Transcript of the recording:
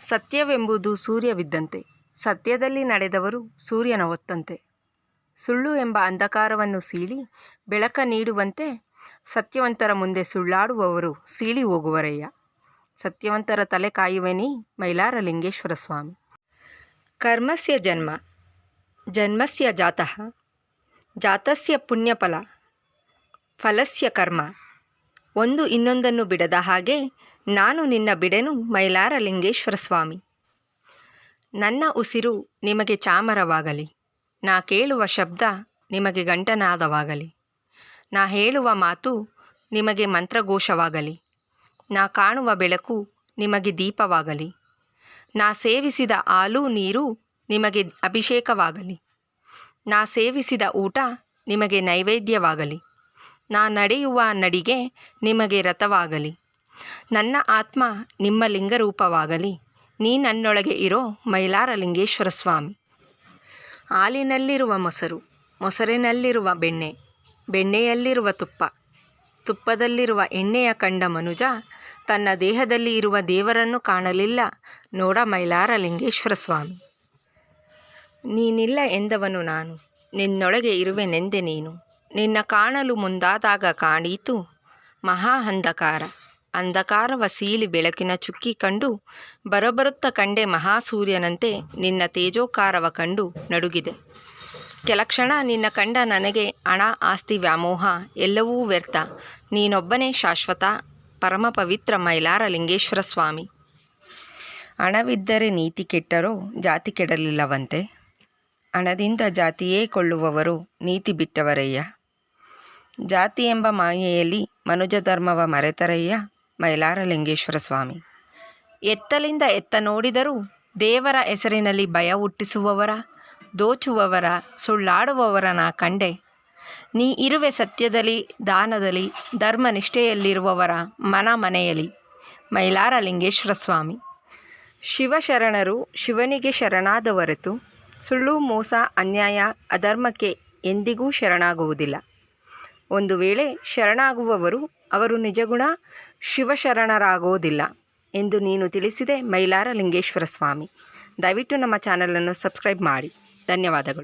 ಸತ್ಯವೆಂಬುದು ಸೂರ್ಯವಿದ್ದಂತೆ. ಸತ್ಯದಲ್ಲಿ ನಡೆದವರು ಸೂರ್ಯನ ಒತ್ತಂತೆ ಸುಳ್ಳು ಎಂಬ ಅಂಧಕಾರವನ್ನು ಸೀಳಿ ಬೆಳಕ ನೀಡುವಂತೆ ಸತ್ಯವಂತರ ಮುಂದೆ ಸುಳ್ಳಾಡುವವರು ಸೀಳಿ ಹೋಗುವರಯ್ಯ. ಸತ್ಯವಂತರ ತಲೆ ಕಾಯುವೆನಿ ಮೈಲಾರ ಲಿಂಗೇಶ್ವರ ಸ್ವಾಮಿ. ಕರ್ಮಸ್ಯ ಜನ್ಮ. ಜನ್ಮಸ್ಯ ಜಾತಃ. ಜಾತಸ್ಯ ಪುಣ್ಯಫಲ. ಫಲಸ್ಯ ಕರ್ಮ. ಒಂದು ಇನ್ನೊಂದನ್ನು ಬಿಡದ ಹಾಗೆ ನಾನು ನಿನ್ನ ಬಿಡೆನು, ಮೈಲಾರ ಲಿಂಗೇಶ್ವರ ಸ್ವಾಮಿ. ನನ್ನ ಉಸಿರು ನಿಮಗೆ ಚಾಮರವಾಗಲಿ. ನಾ ಕೇಳುವ ಶಬ್ದ ನಿಮಗೆ ಗಂಟನಾದವಾಗಲಿ. ನಾ ಹೇಳುವ ಮಾತು ನಿಮಗೆ ಮಂತ್ರಘೋಷವಾಗಲಿ. ನಾ ಕಾಣುವ ಬೆಳಕು ನಿಮಗೆ ದೀಪವಾಗಲಿ. ನಾ ಸೇವಿಸಿದ ಹಾಲು, ನೀರು ನಿಮಗೆ ಅಭಿಷೇಕವಾಗಲಿ. ನಾ ಸೇವಿಸಿದ ಊಟ ನಿಮಗೆ ನೈವೇದ್ಯವಾಗಲಿ. ನಾ ನಡೆಯುವ ನಡಿಗೆ ನಿಮಗೆ ರಥವಾಗಲಿ. ನನ್ನ ಆತ್ಮ ನಿಮ್ಮ ಲಿಂಗರೂಪವಾಗಲಿ. ನೀ ನನ್ನೊಳಗೆ ಇರೋ ಮೈಲಾರ ಲಿಂಗೇಶ್ವರ ಸ್ವಾಮಿ. ಹಾಲಿನಲ್ಲಿರುವ ಮೊಸರು, ಮೊಸರಿನಲ್ಲಿರುವ ಬೆಣ್ಣೆ, ಬೆಣ್ಣೆಯಲ್ಲಿರುವ ತುಪ್ಪ, ತುಪ್ಪದಲ್ಲಿರುವ ಎಣ್ಣೆಯ ಕಂಡ ಮನುಜ ತನ್ನ ದೇಹದಲ್ಲಿ ಇರುವ ದೇವರನ್ನು ಕಾಣಲಿಲ್ಲ. ನೋಡ ಮೈಲಾರ ಲಿಂಗೇಶ್ವರ ಸ್ವಾಮಿ. ನೀನಿಲ್ಲ ಎಂದವನು ನಾನು. ನಿನ್ನೊಳಗೆ ಇರುವೆನೆಂದೆ ನೀನು. ನಿನ್ನ ಕಾಣಲು ಮುಂದಾದಾಗ ಕಾಣೀತು ಮಹಾ ಅಂಧಕಾರ ಅಂಧಕಾರವ ಸೀಳಿ ಬೆಳಕಿನ ಚುಕ್ಕಿ ಕಂಡು ಬರಬರುತ್ತ ಕಂಡೆ ಮಹಾಸೂರ್ಯನಂತೆ ನಿನ್ನ ತೇಜೋಕಾರವ ಕಂಡು ನಡುಗಿದೆ. ಕೆಲಕ್ಷಣ ನಿನ್ನ ಕಂಡ ನನಗೆ ಹಣ ಆಸ್ತಿ ವ್ಯಾಮೋಹ ಎಲ್ಲವೂ ವ್ಯರ್ಥ. ನೀನೊಬ್ಬನೇ ಶಾಶ್ವತ ಪರಮ ಪವಿತ್ರ ಮೈಲಾರ ಲಿಂಗೇಶ್ವರ ಸ್ವಾಮಿ. ಹಣವಿದ್ದರೆ ನೀತಿ ಕೆಟ್ಟರೋ, ಜಾತಿ ಕೆಡಲಿಲ್ಲವಂತೆ. ಹಣದಿಂದ ಜಾತಿಯೇ ಕೊಳ್ಳುವವರು ನೀತಿ ಬಿಟ್ಟವರಯ್ಯ. ಜಾತಿ ಎಂಬ ಮಾಯೆಯಲ್ಲಿ ಮನುಜ ಧರ್ಮವ ಮರೆತರಯ್ಯ. ಮೈಲಾರ ಲಿಂಗೇಶ್ವರ ಸ್ವಾಮಿ. ಎತ್ತಲಿಂದ ಎತ್ತ ನೋಡಿದರೂ ದೇವರ ಹೆಸರಿನಲ್ಲಿ ಭಯ ಹುಟ್ಟಿಸುವವರ, ದೋಚುವವರ ಸುಳ್ಳಾಡುವವರ ನಾ ಕಂಡೆ. ನೀ ಇರುವೆ ಸತ್ಯದಲ್ಲಿ, ದಾನದಲ್ಲಿ, ಧರ್ಮನಿಷ್ಠೆಯಲ್ಲಿರುವವರ ಮನ ಮನೆಯಲ್ಲಿ ಮೈಲಾರ ಲಿಂಗೇಶ್ವರ ಸ್ವಾಮಿ. ಶಿವಶರಣರು ಶಿವನಿಗೆ ಶರಣಾದ ಹೊರತು ಸುಳ್ಳು, ಮೋಸ, ಅನ್ಯಾಯ, ಅಧರ್ಮಕ್ಕೆ ಎಂದಿಗೂ ಶರಣಾಗುವುದಿಲ್ಲ. ಒಂದು ವೇಳೆ ಶರಣಾಗುವವರು ಅವರು ನಿಜಗುಣ ಶಿವಶರಣರಾಗೋದಿಲ್ಲ ಎಂದು ನೀನು ತಿಳಿಸಿದೆ ಮೈಲಾರ ಲಿಂಗೇಶ್ವರ ಸ್ವಾಮಿ. ದಯವಿಟ್ಟು ನಮ್ಮ ಚಾನಲನ್ನು ಸಬ್ಸ್ಕ್ರೈಬ್ ಮಾಡಿ. ಧನ್ಯವಾದಗಳು.